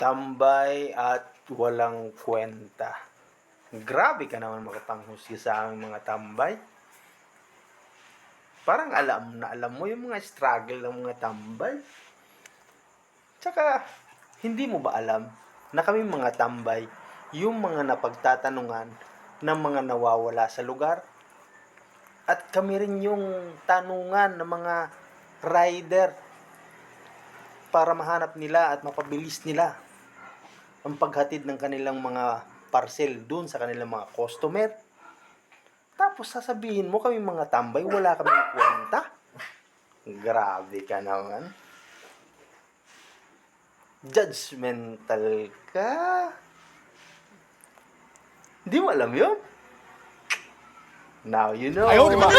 tambay at walang kwenta. Grabe ka naman makapanghusga sa aming mga tambay. Parang alam na alam mo yung mga struggle ng mga tambay. Tsaka, hindi mo ba alam na kami mga tambay, yung mga napagtatanungan ng mga nawawala sa lugar? At kami rin yung tanungan ng mga rider para mahanap nila at mapabilis nila ang paghatid ng kanilang mga parcel dun sa kanilang mga customer. Tapos sasabihin mo kami mga tambay, wala kami kwenta. Grabe ka naman. Judgmental ka. Hindi mo alam yun? Now you know. Ayaw, di ba?